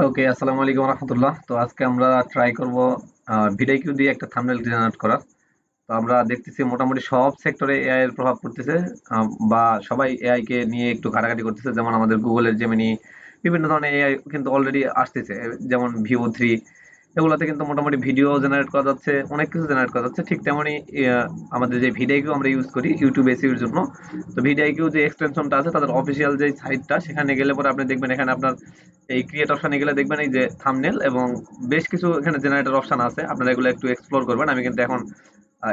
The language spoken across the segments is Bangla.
ওকে, আসসালামু আলাইকুম রহমতুল্লাহ। তো আজকে আমরা ট্রাই করব ভিডিও দিয়ে একটা থামনেল জেনারেট করার। তো আমরা দেখতেছি মোটামুটি সব সেক্টরে এআই এর প্রভাব পড়তেছে বা সবাই এআই কে নিয়ে একটু ঘাটাঘাটি করতেছে। যেমন আমাদের গুগলের জেমিনি বিভিন্ন ধরনের এআই কিন্তু অলরেডি আসতেছে। যেমন ভিও থ্রি এগুলোতে কিন্তু মোটামুটি ভিডিও জেনারেট করা যাচ্ছে, অনেক কিছু জেনারেট করা যাচ্ছে। ঠিক তেমনই আমাদের যে ভিডিও আমরা ইউজ করি ইউটিউব এসির জন্য। তো ভিডিও যে এক্সটেনশনটা আছে, তাদের অফিসিয়াল যে সাইটটা সেখানে গেলে পরে আপনি দেখবেন এখানে আপনার এই ক্রিয়েট অপশানে গেলে দেখবেন এই যে থামনেল এবং বেশ কিছু এখানে জেনারেটর অপশান আছে। আপনারা এগুলো একটু এক্সপ্লোর করবেন। আমি কিন্তু এখন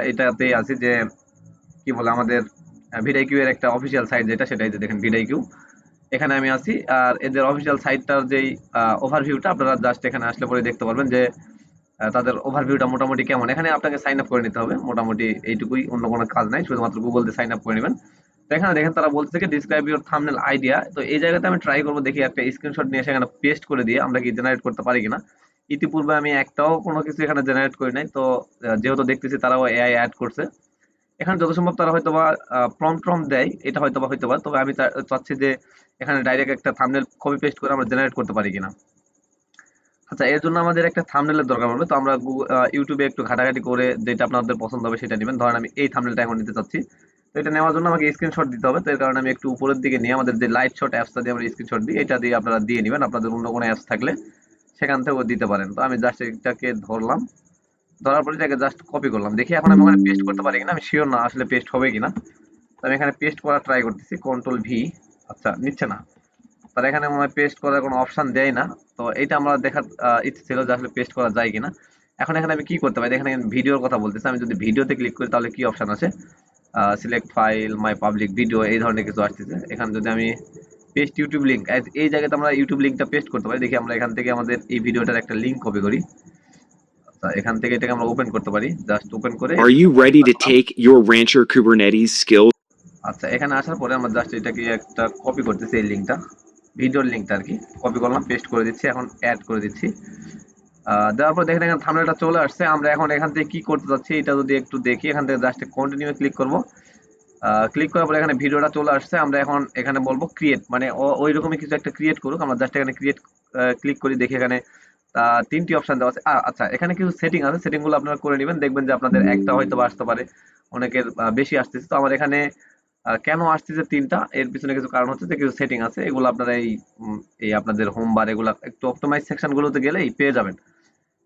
এটাতে আছি যে, কি বলে আমাদের ভিডিও এর একটা অফিসিয়াল সাইট যেটা সেটাই যে দেখেন ভিডিও এখানে আমি আছি। আর এদের অফিসিয়াল সাইটটার যেই ওভারভিউটা আপনারা জাস্ট এখানে আসলে পরে দেখতে পারবেন যে তাদের ওভারভিউটা মোটামুটি কেমন। এখানে আপনাকে সাইন আপ করে নিতে হবে। মোটামুটি এইটুকুই, অন্য কোনো কাজ নাই। শুধুমাত্র গুগল দিয়ে সাইন আপ করে নেবেন। তো এখানে দেখেন তারা বলছে ডিসক্রাইব ইউর থামনেল আইডিয়া তো এই জায়গাতে আমি ট্রাই করব দেখি, একটা স্ক্রিনশট নিয়ে সেখানে পেস্ট করে দিয়ে আমরা কি জেনারেট করতে পারি কিনা। ইতিপূর্বে আমি একটাও কোনো কিছু এখানে জেনারেট করি নাই। তো যেহেতু দেখতেছি তারাও এআই অ্যাড করছে। এখানে যত সম্ভব তারা হয়তো বা প্রম ট্রম দেয়, এটা হয়তো বা হয়তো বা তবে আমি চাচ্ছি যে এখানে ডাইরেক্ট একটা থামনেল কপি পেস্ট করে আমরা জেনারেট করতে পারি কিনা। আচ্ছা এর জন্য আমাদের একটা থামনেলের দরকার পড়বে। তো আমরা ইউটিউবে একটু ঘাটাঘাটি করে যেটা আপনাদের পছন্দ হবে সেটা নেবেন। ধরেন আমি এই থামনেলটা এখন নিতে চাচ্ছি। তো এটা নেওয়ার জন্য আমাকে স্ক্রিনশট দিতে হবে। তো এর কারণে আমি একটু উপরের দিকে নিয়ে আমাদের যে লাইট শট অ্যাপসটা দিয়ে আমরা স্ক্রিনশট দিই, এটা দিয়ে আপনারা দিয়ে নেবেন। আপনাদের অন্য কোনো অ্যাপস থাকলে সেখান থেকেও দিতে পারেন। তো আমি জাস্ট এটাকে ধরলাম। ধরার পরে এটাকে জাস্ট কপি করলাম। দেখি এখন আমি ওখানে পেস্ট করতে পারি কিনা, আমি শিওর না আসলে পেস্ট হবে কিনা। তো আমি এখানে পেস্ট করার ট্রাই করতেছি কন্ট্রোল ভি আচ্ছা নিচ্ছে না। তার এখানে মনে হয় পেস্ট করার কোনো অপশান দেয় না। তো এটা আমরা দেখার ইচ্ছে ছিল যে আসলে পেস্ট করা যায় কিনা। এখন এখানে আমি কি করতে পারি? এখানে ভিডিওর কথা বলতেছি। আমি যদি ভিডিওতে ক্লিক করি তাহলে কি অপশান আছে? Select file my public video এই ধরনের কিছু আসতেছে। এখানে যদি আমি পেস্ট ইউটিউব লিঙ্ক এই জায়গাতে আমরা ইউটিউব লিঙ্কটা পেস্ট করতে পারি। দেখি আমরা এখান থেকে আমাদের এই ভিডিওটার একটা লিঙ্ক কপি করি। এখান থেকে এটাকে আমরা ওপেন করতে পারি। জাস্ট ওপেন করে Are you ready to take your Rancher Kubernetes skills? আচ্ছা এখানে আসার পরে আমরা জাস্ট এটাকে একটা কপি করতেছি এই লিঙ্কটা ভিডিওর লিঙ্কটা আর কি। কপি করলাম পেস্ট করে দিচ্ছি এখন অ্যাড করে দিচ্ছি। দেওয়ার পর দেখেন এখানে থামনেলটা চলে আসছে। আমরা এখন এখান থেকে কি করতে যাচ্ছি এটা যদি একটু দেখি এখান থেকে জাস্ট কন্টিনিউ ক্লিক করব। ক্লিক করার পরে এখানে ভিডিওটা চলে আসছে। আমরা এখন এখানে বলব ক্রিয়েট মানে ওই রকমই কিছু একটা ক্রিয়েট করুক। আমরা জাস্ট এখানে ক্রিয়েট ক্লিক করি দেখি এখানে তিনটি অপশন দেওয়া আছে। আচ্ছা এখানে কিছু সেটিং আছে। সেটিংগুলো আপনারা করে নেবেন। দেখবেন যে আপনাদের একটা হয়তো আসতে পারে। অনেকের বেশি আসতেছে। তো আমার এখানে কেন আসতেছে তিনটা? এর পিছনে কিছু কারণ হচ্ছে যে, কিছু সেটিং আছে। এগুলো আপনারা এই এই আপনাদের হোম বার এগুলো একটু অপটোমাইজ সেকশনগুলোতে গেলেই পেয়ে যাবেন।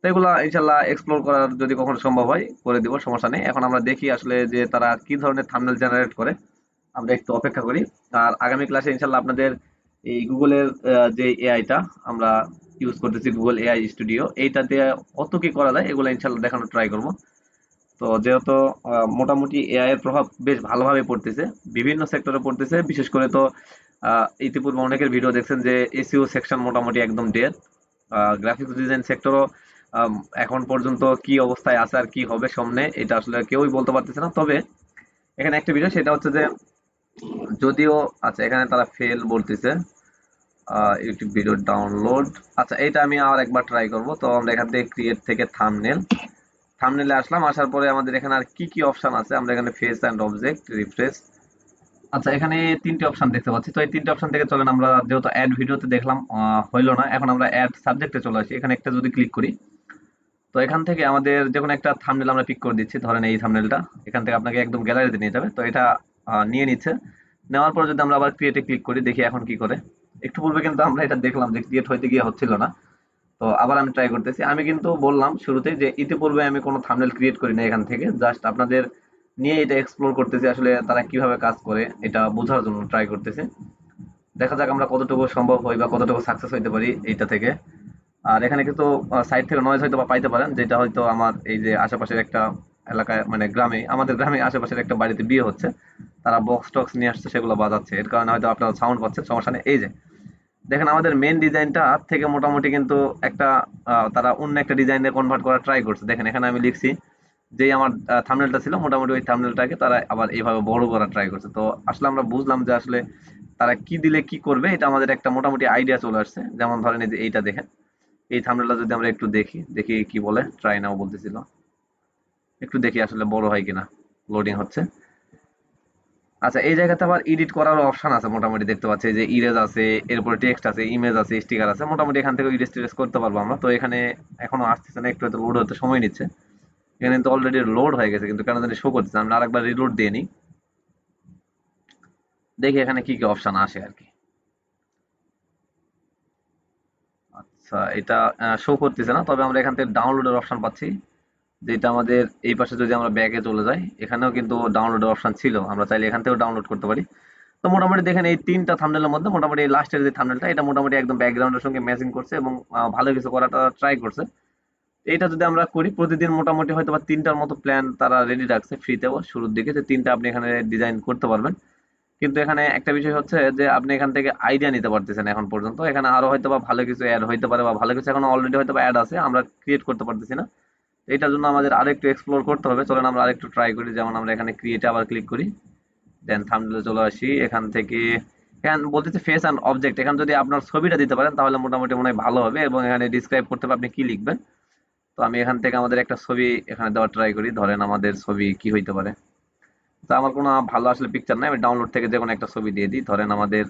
তো এগুলো ইনশাল্লাহ এক্সপ্লোর করার যদি কখনো সম্ভব হয়, করে দিব, সমস্যা নেই। এখন আমরা দেখি আসলে যে, তারা কি ধরনের থামনেল জেনারেট করে। আমরা একটু অপেক্ষা করি। আর আগামী ক্লাসে ইনশাল্লাহ আপনাদের এই গুগলের যে এআইটা আমরা ইউজ করতেছি গুগল এআই স্টুডিও এইটা দিয়ে কত কি করা যায়, এগুলো ইনশাল্লাহ দেখানোর ট্রাই করব। তো যেহেতু মোটামুটি এআই এর প্রভাব বেশ ভালোভাবে পড়তেছে, বিভিন্ন সেক্টরে পড়তেছে, বিশেষ করে তো ইতিপূর্বে অনেকের ভিডিও দেখছেন যে এসিও সেকশন মোটামুটি একদম ডেড গ্রাফিক্স ডিজাইন সেক্টরও এখন পর্যন্ত কি অবস্থায় আছে আর কি হবে সামনে, এটা আসলে কেউই বলতে পারতেছে না। তবে, এখানে একটা বিষয়, সেটা হচ্ছে যে, যদিও আচ্ছা এখানে তারা ফেল বলতেছে ইউটিউব ভিডিও ডাউনলোড আচ্ছা এটা আমি আর একবার ট্রাই করব। তো আমরা এখান থেকে ক্রিয়েট থেকে থামনেল থামনেলে আসলাম, আসার পরে আমাদের এখানে আর কি কি অপশন আছে? আমরা এখানে ফেস অ্যান্ড অবজেক্ট রিফ্রেশ আচ্ছা এখানে তিনটে অপশন দেখতে পাচ্ছি। তো এই তিনটে অপশন থেকে চলেন, আমরা যেহেতু অ্যাড ভিডিওতে দেখলাম হইল না, এখন আমরা অ্যাড সাবজেক্টে চলে আসি। এখানে একটা যদি ক্লিক করি, তো এখান থেকে আমাদের যে কোনো একটা থামনেল আমরা পিক করে দিচ্ছি, ধরেন এই থামনেলটা এখান থেকে আপনাকে একদম গ্যালারিতে নিয়ে যাবে। তো এটা নিয়ে নিচ্ছে। নেওয়ার পর যদি আমরা আবার ক্রিয়েটে ক্লিক করি, দেখি এখন কি করে। একটু পূর্বে কিন্তু আমরা এটা দেখলাম যে ক্রিয়েট হইতে গিয়ে হচ্ছিল না। তো আবার আমি ট্রাই করতেছি। আমি কিন্তু বললাম শুরুতে যে ইতিপূর্বে আমি কোনো থামনেল ক্রিয়েট করি না এখান থেকে। জাস্ট আপনাদের নিয়ে এটা এক্সপ্লোর করতেছি আসলে তারা কীভাবে কাজ করে, এটা বোঝার জন্য ট্রাই করতেছি। দেখা যাক আমরা কতটুকু সম্ভব হই বা কতটুকু সাকসেস হইতে পারি এইটা থেকে। আর এখানে কিন্তু সাইড থেকে নয়েজ হয়তো বা পাইতে পারেন, যেটা হয়তো আমার এই যে আশেপাশের একটা এলাকায় মানে গ্রামে, আমাদের গ্রামে আশেপাশের একটা বাড়িতে বিয়ে হচ্ছে। তারা বক্স টক্স নিয়ে আসছে, সেগুলো বাজাচ্ছে। এর কারণে হয়তো আপনারা সাউন্ড পাচ্ছেন সমস্যা নেই। এই যে, দেখেন আমাদের মেন ডিজাইনটা থেকে মোটামুটি কিন্তু একটা তারা অন্য একটা ডিজাইনে কনভার্ট করার ট্রাই করছে। দেখেন, এখানে আমি লিখছি, যেই আমার থামনেলটা ছিল, মোটামুটি ওই থামনেলটাকে তারা আবার এইভাবে বড় করার ট্রাই করছে। তো আসলে আমরা বুঝলাম যে আসলে তারা কি দিলে কি করবে, এটা আমাদের একটা মোটামুটি আইডিয়া চলে আসছে। যেমন ধরেন এই যে এইটা দেখেন, এই থামনেলটা যদি আমরা একটু দেখি দেখি কি বলে ট্রাই নাও বলতেছিল। একটু দেখি আসলে বড় হয় কিনা লোডিং হচ্ছে। আচ্ছা এই জায়গাতে আবার এডিট করার অপশন আছে মোটামুটি, দেখতে পাচ্ছি। যে ইরেজ আছে, এরপরে টেক্সট আছে ইমেজ আছে স্টিকার আছে, মোটামুটি এখান থেকে ইরেজ টিরেজ করতে পারব আমরা। তো এখানে এখনও আসতেছে না, একটু লোড হতে সময় নিচ্ছে। এখানে কিন্তু অলরেডি লোড হয়ে গেছে, কিন্তু কেন জানি শো করতেছে আমরা আরেকবার রিলোড দিয়ে নিই। দেখি এখানে কি কি অপশন আসে আর কি। আচ্ছা এটা শো করতেছে না, তবে আমরা এখান থেকে ডাউনলোডের অপশন পাচ্ছি। যেটা আমাদের এই পাশে যদি আমরা ব্যাগে চলে যাই, এখানেও কিন্তু ডাউনলোডের অপশন ছিল। আমরা চাইলে এখান থেকেও ডাউনলোড করতে পারি। তো মোটামুটি দেখেন এই তিনটা থাম্বনেলের মধ্যে মোটামুটি লাস্টের যে থাম্বনেলটা এটা মোটামুটি একদম ব্যাকগ্রাউন্ডের সঙ্গে ম্যাচিং করছে এবং ভালো কিছু করাটা ট্রাই করছে। এইটা যদি আমরা করি, প্রতিদিন মোটামুটি হয়তো বা তিনটার মতো প্ল্যান তারা রেডি রাখছে ফ্রিতেও শুরুর দিকে, যে তিনটা আপনি এখানে ডিজাইন করতে পারবেন। কিন্তু এখানে একটা বিষয় হচ্ছে যে আপনি এখান থেকে আইডিয়া নিতে পারতেছেন এখন পর্যন্ত। এখানে আরও হয়তো বা ভালো কিছু অ্যাড হইতে পারে বা ভালো কিছু এখন অলরেডি হয়তো বা অ্যাড আছে, আমরা ক্রিয়েট করতে পারতেছি না। এটার জন্য আমাদের আরেকটু এক্সপ্লোর করতে হবে। চলেন আমরা আরেকটু ট্রাই করি। যেমন আমরা এখানে ক্রিয়েটে আবার ক্লিক করি। দেন থাম্বনেলে চলে আসি। এখান থেকে এখান বলতেছে ফেস অ্যান্ড অবজেক্ট এখানে যদি আপনার ছবিটা দিতে পারেন, তাহলে মোটামুটি মনে হয় ভালো হবে এবং এখানে ডিসক্রাইব করতে হবে আপনি কি লিখবেন। তো আমি এখান থেকে আমাদের একটা ছবি এখানে দেওয়ার ট্রাই করি। ধরেন আমাদের ছবি কি হইতে পারে। তো আমার কোনো ভালো আসলে পিকচার নাই। আমি ডাউনলোড থেকে যে কোনো একটা ছবি দিয়ে দিই। ধরেন আমাদের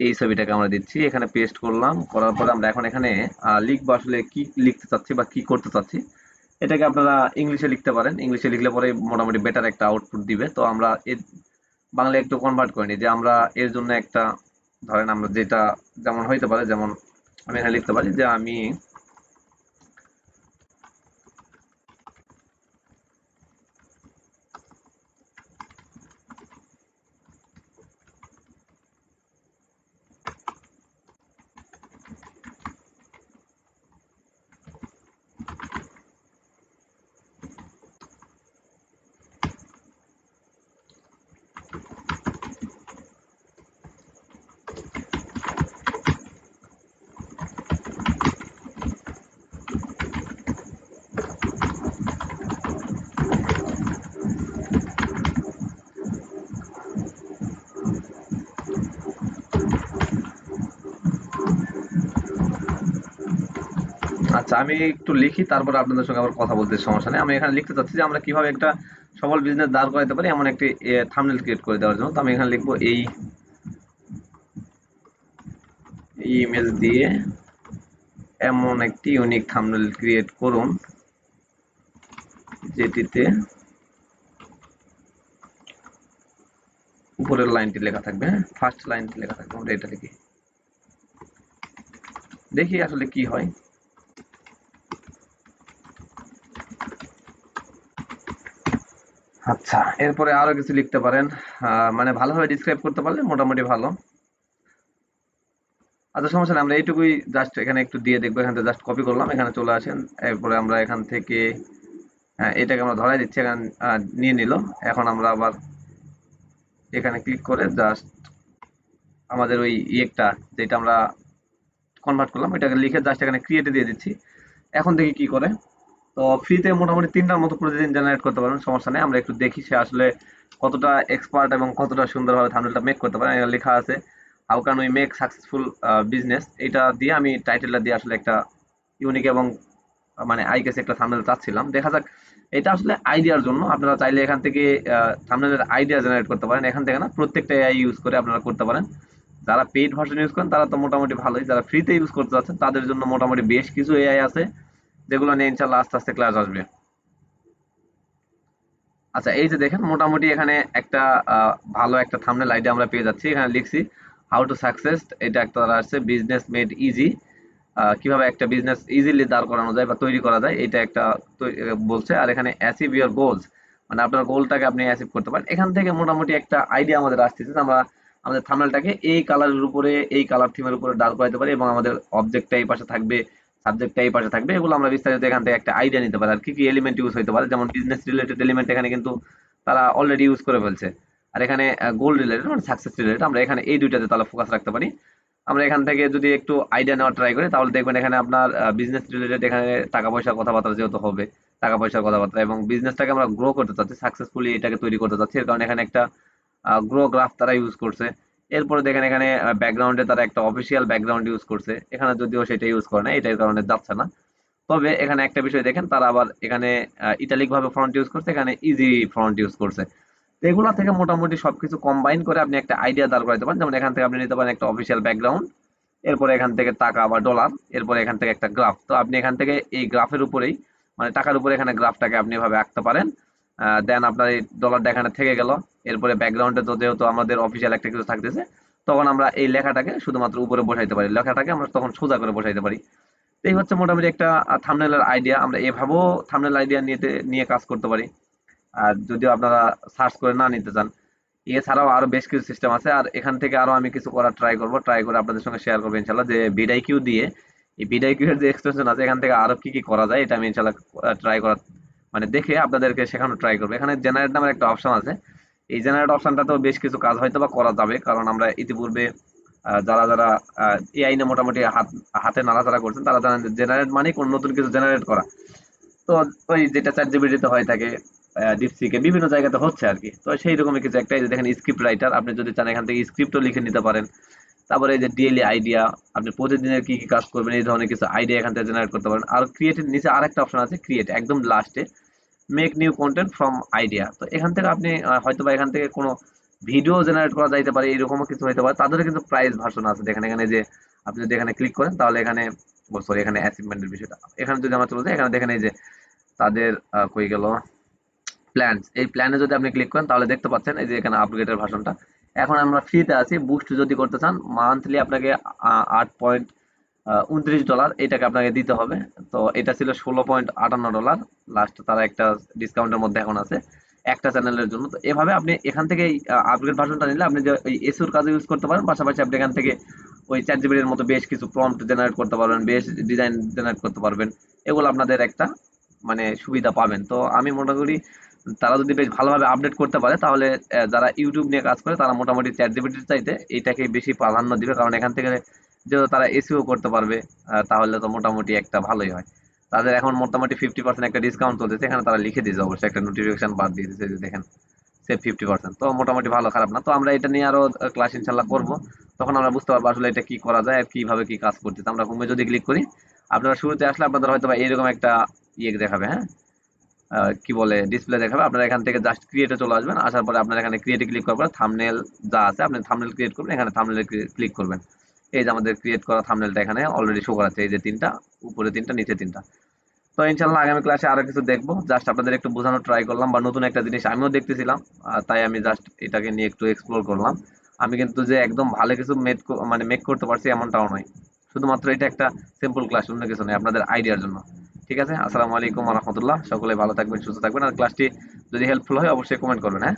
এই ছবিটাকে আমরা দিচ্ছি। এখানে পেস্ট করলাম, করার পর আমরা এখন এখানে লিখব আসলে কি লিখতে চাচ্ছি বা কি করতে চাচ্ছি। এটাকে আপনারা ইংলিশে লিখতে পারেন। ইংলিশে লিখলে পরে মোটামুটি বেটার একটা আউটপুট দিবে। তো আমরা এর বাংলা একটু কনভার্ট করিনি যে আমরা এর জন্য একটা, ধরেন আমরা যেটা যেমন হইতে পারে, যেমন আমি এখানে লিখতে পারি যে আমি আচ্ছা আমি একটু লিখি, তারপর আপনাদের সঙ্গে আবার কথা বলতে সমস্যা নেই। আমি এখানে লিখতে চাচ্ছি যে আমরা কীভাবে একটা সফল বিজনেস দাঁড় করাতে পারি, এমন একটি থাম্বনেল ক্রিয়েট করে দেওয়ার জন্য। তো আমি এখানে লিখব এই ইমেজ দিয়ে এমন একটি ইউনিক থামনেল ক্রিয়েট করুন, যেটিতে উপরের লাইনটি লেখা থাকবে হ্যাঁ? ফার্স্ট লাইনটি লেখা থাকবে, আমরা এটা লিখি। দেখি আসলে কি হয়। আচ্ছা এরপরে আরও কিছু লিখতে পারেন। মানে ভালোভাবে ডিসক্রাইব করতে পারলে মোটামুটি ভালো। আচ্ছা সমস্যা নেই, আমরা এইটুকুই জাস্ট এখানে একটু দিয়ে দেখব, এখান থেকে জাস্ট কপি করলাম, এখানে চলে আসেন। এরপরে আমরা এখান থেকে হ্যাঁ এটাকে আমরা ধরাই দিচ্ছি, এখানে নিয়ে নিল। এখন আমরা আবার এখানে ক্লিক করে জাস্ট আমাদের ওই ইয়েটা, যেটা আমরা কনভার্ট করলাম, এটাকে লিখে জাস্ট এখানে ক্রিয়েটে দিয়ে দিচ্ছি। এখন দেখি কি করে। তো ফ্রিতে মোটামুটি তিনটার মতো প্রতিদিন জেনারেট করতে পারবেন, সমস্যা নেই, আমরা একটু দেখি সে আসলে কতটা এক্সপার্ট এবং কতটা সুন্দরভাবে থাম্বনেলটা মেক করতে পারে এখানে লেখা আছে how can we make successful business এটা দিয়ে আমি টাইটেলটা দিয়ে আসলে একটা ইউনিক এবং মানে আই গেছে একটা থাম্বনেল চাচ্ছিলাম। দেখা যাক, এটা আসলে আইডিয়ার জন্য, আপনারা চাইলে এখান থেকে থাম্বনেলের আইডিয়া জেনারেট করতে পারেন। এখান থেকে না, প্রত্যেকটা এআই ইউজ করে আপনারা করতে পারেন। যারা পেইড ভার্সন ইউজ করেন, তারা তো মোটামুটি ভালোই, যারা ফ্রিতে ইউজ করতে যাচ্ছেন, তাদের জন্য মোটামুটি বেশ কিছু এআই আছে। যেগুলো নিয়ে ইনশাল্লাহ আস্তে আস্তে ক্লাস আসবে। আচ্ছা এই যে দেখেন, মোটামুটি এখানে একটা ভালো একটা থাম্বনেল আইডিয়া আমরা পেয়ে যাচ্ছি। এখানে লিখছি হাউ টু সাকসেস এটা একটা আসছে বিজনেস মেড ইজি কীভাবে একটা বিজনেস ইজিলি দাঁড় করানো যায় বা তৈরি করা যায়, এটা একটা বলছে। আর এখানে অ্যাচিভ ইউর গোলস মানে আপনার গোলটাকে আপনি অ্যাচিভ করতে পারেন। এখান থেকে মোটামুটি একটা আইডিয়া আমাদের আসতেছে আমরা, আমাদের থাম্বনেলটাকে এই কালারের উপরে, এই কালার থিমের উপরে দাঁড় করাতে পারি এবং আমাদের অবজেক্টটা এই পাশে থাকবে। সাবজেক্টটা এই পাশে থাকবে। এগুলো আমরা বিস্তারিত এখান থেকে একটা আইডিয়া নিতে পারি। আর কি কি এলিমেন্ট ইউজ হতে পারে? যেমন বিজনেস রিলেটেড এলিমেন্ট এখানে কিন্তু তারা অলরেডি ইউজ করে ফেলছে। আর এখানে গোল রিলেটেড মানে সাকসেস রিলেটেড আমরা এখানে এই দুইটাতে তাহলে ফোকাস রাখতে পারি। আমরা এখান থেকে যদি একটু আইডিয়া নেওয়ার ট্রাই করি, তাহলে দেখবেন এখানে আপনার বিজনেস রিলেটেড এখানে টাকা পয়সার কথাবার্তা যেহেতু হবে, টাকা পয়সার কথাবার্তা এবং বিজনেসটাকে আমরা গ্রো করতে চাচ্ছি সাকসেসফুলি এটাকে তৈরি করতে চাচ্ছি। এর কারণে এখানে একটা গ্রো গ্রাফ তারা ইউজ করছে। এরপরে দেখেন এখানে ব্যাকগ্রাউন্ডে তারা একটা অফিসিয়াল ব্যাকগ্রাউন্ড ইউজ করছে। এখানে যদিও সেটা ইউজ করে না, এটার কারণে যাচ্ছে না। তবে এখানে একটা বিষয় দেখেন, তারা আবার এখানে ইটালিক ভাবে ফন্ট ইউজ করছে, এখানে ইজি ফ্রন্ট ইউজ করছে। এগুলা থেকে মোটামুটি সবকিছু কম্বাইন করে আপনি একটা আইডিয়া দাঁড় করাতে পারেন। যেমন এখান থেকে আপনি নিতে পারেন একটা অফিসিয়াল ব্যাকগ্রাউন্ড এরপরে এখান থেকে টাকা বা ডলার এরপরে এখান থেকে একটা গ্রাফ তো আপনি এখান থেকে এই গ্রাফের উপরেই মানে টাকার উপরে এখানে গ্রাফটাকে আপনি এভাবে আঁকতে পারেন। দেন আপনার এই ডলারটা এখানে থেকে গেল। এরপরে ব্যাকগ্রাউন্ডে তো যেহেতু আমাদের অফিসিয়াল একটা কিছু থাকতেছে, তখন আমরা এই লেখাটাকে শুধুমাত্র উপরে বসাইতে পারি। লেখাটাকে আমরা তখন সোজা করে বসাইতে পারি। এই হচ্ছে মোটামুটি একটা থামনেলের আইডিয়া আমরা এভাবেও থামনেল আইডিয়া নিতে, নিয়ে কাজ করতে পারি। আর যদিও আপনারা সার্চ করে না নিতে চান, এছাড়াও আরও বেশ কিছু সিস্টেম আছে। আর এখান থেকে আরও আমি কিছু করার ট্রাই করব। ট্রাই করে আপনাদের সঙ্গে শেয়ার করব ইনশাল্লাহ যে বিডাই কিউ দিয়ে, এই বিডাই কিউ এর যে এক্সটেনশন আছে, এখান থেকে আরও কি কি করা যায়, এটা আমি ইনশাল্লাহ ট্রাই করার মানে দেখে আপনাদেরকে শেখানো ট্রাই করব। এখানে জেনারেট নামের একটা অপশন আছে। এই জেনারেট অপশনটাতেও বেশ কিছু কাজ হয়তো বা করা যাবে, কারণ আমরা ইতিপূর্বে যারা যারা এআই নিয়ে মোটামুটি হাত, হাতে নাড়াচাড়া করছেন, তারা জানেন জেনারেট মানে কোন নতুন কিছু জেনারেট করা। তো ওই যেটা চ্যাট জিপিটিতে হয়ে থাকে ডিপসিকে বিভিন্ন জায়গাতে হচ্ছে আর কি। তো সেই রকমই কিছু একটা যে দেখেন স্ক্রিপ্ট রাইটার আপনি যদি চান এখান থেকে স্ক্রিপ্টও লিখে নিতে পারেন। তারপরে এই যে ডেইলি আইডিয়া আপনি প্রতিদিনের কি কি কাজ করবেন, এই ধরনের কিছু আইডিয়া এখান থেকে জেনারেট করতে পারেন। আর ক্রিয়েটের নিচে আরেকটা অপশন আছে ক্রিয়েট একদম লাস্টে make new content from idea তো এখান থেকে আপনি হয়তো বা এখান থেকে কোনো ভিডিও জেনারেট করা যাইতে পারে, এরকমও কিছু হতে পারে। তাদের কিন্তু প্রাইস ভার্সন আছে। দেখেন এখানে যে আপনি যদি এখানে ক্লিক করেন, তাহলে এখানে সরি এখানে অ্যাচিভমেন্টের বিষয়টা। এখানে যদি আমরা চলে যাই, এখানে দেখেন এই যে তাদের কই গেল? প্ল্যান এই প্ল্যানে যদি আপনি ক্লিক করেন, তাহলে দেখতে পাচ্ছেন এই যে এখানে আপগ্রেডের ভার্সনটা এখন আমরা ফ্রিতে আছি। বুস্ট যদি করতে চান মান্থলি আপনাকে আট পয়েন্ট উনত্রিশ ডলার, এটাকে আপনাকে দিতে হবে। তো এটা ছিল ষোলো পয়েন্ট আটান্ন ডলার। লাস্ট তারা একটা ডিসকাউন্টের মধ্যে এখন আছে, একটা চ্যানেলের জন্য। তো এভাবে আপনি এখান থেকে আপগ্রেড ভার্সনটা নিলে আপনি যে ওই এসুর কাজে ইউজ করতে পারেন, পাশাপাশি আপনি এখান থেকে ওই চ্যাট জিবিটির মতো বেশ কিছু প্রম্পট জেনারেট করতে পারবেন, বেশ ডিজাইন জেনারেট করতে পারবেন। এগুলো আপনাদের একটা মানে সুবিধা পাবেন। তো আমি মনে করি তারা যদি বেশ ভালোভাবে আপডেট করতে পারে, তাহলে যারা ইউটিউব নিয়ে কাজ করে, তারা মোটামুটি চ্যাট জিপিটির চাইতে এটাকে বেশি প্রাধান্য দিবে। কারণ এখান থেকে যেহেতু তারা এসিও করতে পারবে তাহলে তো মোটামুটি একটা ভালোই হয়। তাদের এখন মোটামুটি ফিফটি পার্সেন্ট একটা ডিসকাউন্ট চলতেছে, এখানে তারা লিখে দিয়েছে অবশ্যই, একটা নোটিফিকেশন বাদ দিয়ে দিয়েছে যে দেখেন, সে ফিফটি পার্সেন্ট তো মোটামুটি ভালো, খারাপ না। তো আমরা এটা নিয়ে আরও ক্লাস ইনশাল্লাহ করব। তখন আমরা বুঝতে পারব আসলে এটা কি করা যায় আর কীভাবে কি কাজ করতেছে। আমরা হোমে যদি ক্লিক করি, আপনারা শুরুতে আসলে আপনাদের হয়তো বা এরকম একটা ইয়ে দেখাবে হ্যাঁ? কি বলে ডিসপ্লে দেখাবে। আপনারা এখান থেকে জাস্ট ক্রিয়েটে চলে আসবেন। আসার পরে আপনারা এখানে ক্রিয়েটে ক্লিক করার পরে থামনেল যা আছে, আপনি থামনেল ক্রিয়েট করবেন, এখানে থামনেল ক্লিক করবেন। এই যে আমাদের ক্রিয়েট করা থামনেলটা এখানে অলরেডি শো করাচ্ছে এই যে তিনটা, উপরে তিনটা, নিচে তিনটা। তো ইনশাল্লাহ আগামী ক্লাসে আরও কিছু দেখব। জাস্ট আপনাদের একটু বোঝানোর ট্রাই করলাম বা নতুন একটা জিনিস আমিও দেখতেছিলাম তাই আমি জাস্ট এটাকে নিয়ে একটু এক্সপ্লোর করলাম। আমি কিন্তু যে একদম ভালো কিছু মেক মানে মেক করতে পারছি এমনটাও নয়। শুধুমাত্র এটা একটা সিম্পল ক্লাস অন্য কিছু নয়, আপনাদের আইডিয়ার জন্য। ঠিক আছে? আসসালামু আলাইকুম রহমতুল্লাহ। সকলে ভালো থাকবেন, সুস্থ থাকবেন। আর ক্লাসটি যদি হেল্পফুল হয়, অবশ্যই কমেন্ট করবেন হ্যাঁ?